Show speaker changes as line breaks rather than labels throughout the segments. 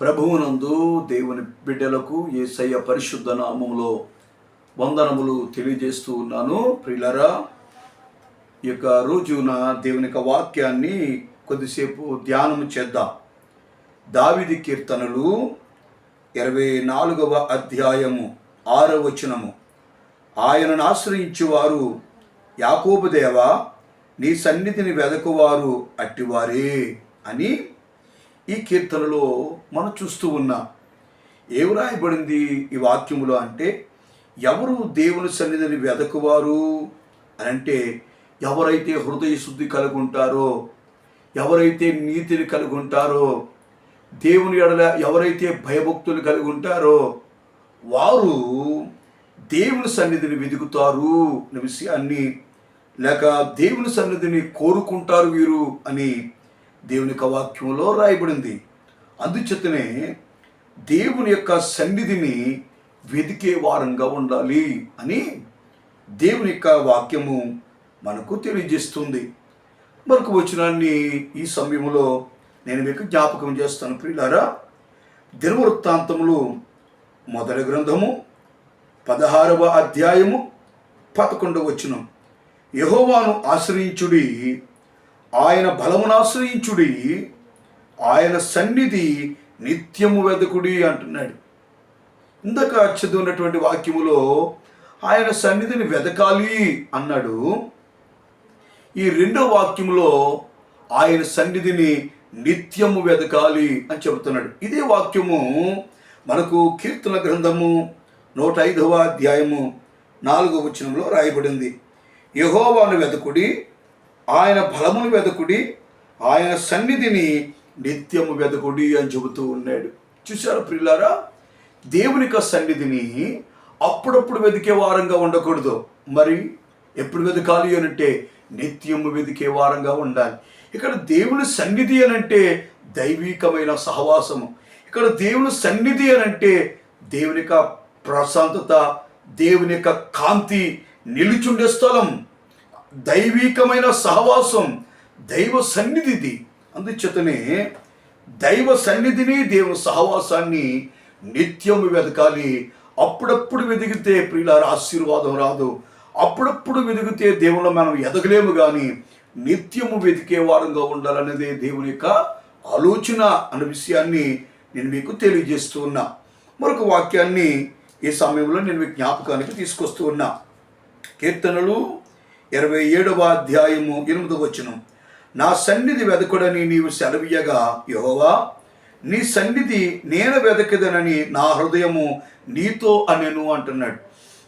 ప్రభువునందు దేవుని బిడ్డలకు ఏసయ్య పరిశుద్ధ నామములో వందనములు తెలియజేస్తూ ఉన్నాను. ప్రిలరా ఈ యొక్క రోజున దేవుని యొక్క వాక్యాన్ని కొద్దిసేపు ధ్యానం చేద్దాం. దావిది కీర్తనలు ఇరవై నాలుగవ అధ్యాయము ఆరవ వచనము. ఆయనను ఆశ్రయించేవారు యాకోబుదేవా నీ సన్నిధిని వెదకువారు అట్టివారే అని ఈ కీర్తనలో మనం చూస్తూ ఉన్నాం. ఏమి రాయబడింది ఈ వాక్యములో అంటే ఎవరు దేవుని సన్నిధిని వెదకువారు అని అంటే ఎవరైతే హృదయ శుద్ధి కలిగి ఉంటారో ఎవరైతే నీతిని కలిగి ఉంటారో దేవుని ఎడల ఎవరైతే భయభక్తులు కలిగి ఉంటారో వారు దేవుని సన్నిధిని వెతుకుతారు అనే విషయాన్ని లేక దేవుని సన్నిధిని కోరుకుంటారు వీరు అని దేవుని యొక్క వాక్యంలో రాయబడింది. అందుచేతనే దేవుని యొక్క సన్నిధిని వెతికే వారంగా ఉండాలి అని దేవుని యొక్క వాక్యము మనకు తెలియజేస్తుంది. మరొక వచనాన్ని ఈ సమయంలో నేను మీకు జ్ఞాపకం చేస్తాను ప్రియులారా. దినవృత్తాంతములు మొదటి గ్రంథము పదహారవ అధ్యాయము పదకొండవ వచనం. యహోవాను ఆశ్రయించుడి ఆయన బలమునాశ్రయించుడి ఆయన సన్నిధి నిత్యము వెదకుడి అంటున్నాడు. ఇందాక చదివినటువంటి వాక్యములో ఆయన సన్నిధిని వెదకాలి అన్నాడు. ఈ రెండో వాక్యములో ఆయన సన్నిధిని నిత్యము వెదకాలి అని చెబుతున్నాడు. ఇదే వాక్యము మనకు కీర్తన గ్రంథము నూట ఐదవ అధ్యాయము నాలుగవ వచనంలో రాయబడింది. యహోవాను వెదకుడి ఆయన బలమును వెదకుడి ఆయన సన్నిధిని నిత్యము వెదకుడి అని చెబుతూ ఉన్నాడు. చూసారా ప్రిల్లారా దేవుని యొక్క సన్నిధిని అప్పుడప్పుడు వెతికే వారంగా ఉండకూడదు. మరి ఎప్పుడు వెతకాలి అనంటే నిత్యము వెతికే వారంగా ఉండాలి. ఇక్కడ దేవుని సన్నిధి అనంటే దైవికమైన సహవాసము. ఇక్కడ దేవుని సన్నిధి అనంటే దేవుని యొక్క ప్రశాంతత దేవుని యొక్క కాంతి నిలుచుండే స్థలం. దైవికమైన సహవాసం దైవ సన్నిధిది. అందుచేతనే దైవ సన్నిధిని దేవుని సహవాసాన్ని నిత్యం వెతకాలి అప్పుడప్పుడు వెతికితే ప్రియులార ఆశీర్వాదం రాదు. అప్పుడప్పుడు వెతికితే దేవుళ్ళు మనం ఎదగలేము కానీ నిత్యము వెతికే వారంగా ఉండాలనేదే దేవుని యొక్క ఆలోచన అనే విషయాన్ని నేను మీకు తెలియజేస్తూ ఉన్నా. మరొక వాక్యాన్ని ఈ సమయంలో నేను మీ జ్ఞాపకానికి తీసుకొస్తూ ఉన్నా. కీర్తనలు ఇరవై ఏడవ అధ్యాయము ఎనిమిది వచనం. నా సన్నిధి వెదకుడని నీవు సెలవీయగా యహోవా నీ సన్నిధి నేను వెదకదనని నా హృదయము నీతో అనెను అంటున్నాడు.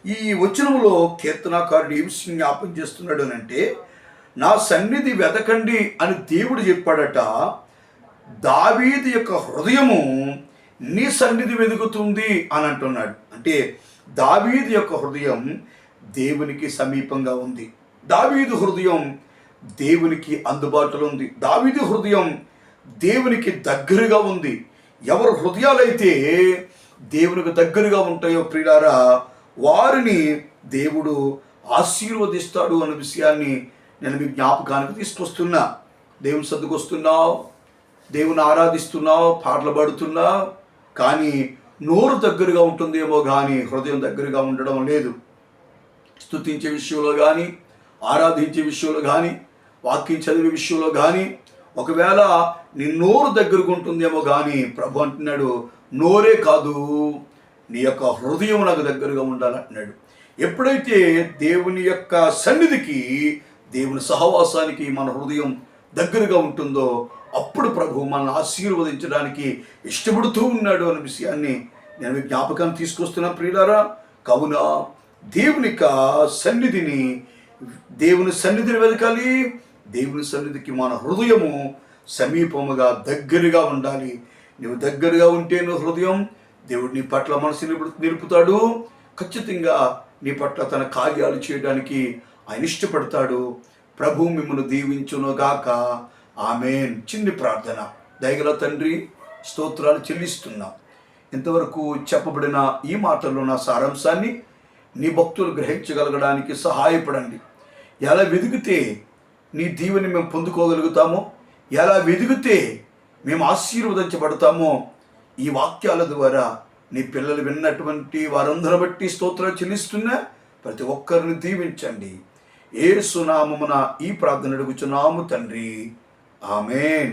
ఈ వచనంలో కీర్తనాకారుడు ఏమి జ్ఞాపం చేస్తున్నాడు అని అంటే నా సన్నిధి వెదకండి అని దేవుడు చెప్పాడట. దావీది యొక్క హృదయము నీ సన్నిధి వెతుకుతుంది అని అంటున్నాడు. అంటే దావీది యొక్క హృదయం దేవునికి సమీపంగా ఉంది. దావీదు హృదయం దేవునికి అందుబాటులో ఉంది. దావీదు హృదయం దేవునికి దగ్గరగా ఉంది. ఎవరు హృదయాలైతే దేవునికి దగ్గరగా ఉంటాయో ప్రియులారా వారిని దేవుడు ఆశీర్వదిస్తాడు అనే విషయాన్ని నేను మీ జ్ఞాపకానికి తీసుకొస్తున్నా. దేవుని సర్దుకొస్తున్నావు దేవుని ఆరాధిస్తున్నావు పాటలు పాడుతున్నావు కానీ నోరు దగ్గరగా ఉంటుందేమో కానీ హృదయం దగ్గరగా ఉండడం లేదు. స్తుతించే విషయంలో కానీ ఆరాధించే విషయంలో కానీ వాక్యం చదివే విషయంలో కానీ ఒకవేళ నీ నోరు దగ్గరకు ఉంటుందేమో కానీ ప్రభు అంటున్నాడు నోరే కాదు నీ యొక్క హృదయం నాకు దగ్గరగా ఉండాలంటున్నాడు ఎప్పుడైతే దేవుని యొక్క సన్నిధికి దేవుని సహవాసానికి మన హృదయం దగ్గరగా ఉంటుందో అప్పుడు ప్రభు మనల్ని ఆశీర్వదించడానికి ఇష్టపడుతూ ఉన్నాడు అనే విషయాన్ని నేను జ్ఞాపకాన్ని తీసుకొస్తున్నా ప్రియులారా. కావున దేవుని యొక్క సన్నిధిని దేవుని సన్నిధిని వెతకాలి. దేవుని సన్నిధికి మన హృదయము సమీపముగా దగ్గరగా ఉండాలి. నువ్వు దగ్గరగా ఉంటే నువ్వు హృదయం దేవుడు నీ పట్ల మనసు నిలుపుతాడు. ఖచ్చితంగా నీ పట్ల తన కార్యాలు చేయడానికి ఆయన ఇష్టపడతాడు. ప్రభు మిమ్మల్ని దీవించునుగాక. ఆమెన్. చిన్ని ప్రార్థన. దయగల తండ్రి స్తోత్రాలు చెల్లిస్తున్నాం. ఇంతవరకు చెప్పబడిన ఈ మాటల్లో నా సారాంశాన్ని నీ భక్తులు గ్రహించగలగడానికి సహాయపడండి. ఎలా వెదిగితే నీ దీవెని మేము పొందుకోగలుగుతామో ఎలా వెదిగితే మేము ఆశీర్వదించబడతామో ఈ వాక్యాల ద్వారా నీ పిల్లలు విన్నటువంటి వారందరూ బట్టి స్తోత్రాలు చెల్లిస్తున్నా ప్రతి ఒక్కరిని దీవించండి. ఏ సునామమున ఈ ప్రార్థన అడుగుచున్నాము తండ్రి. ఆమెన్.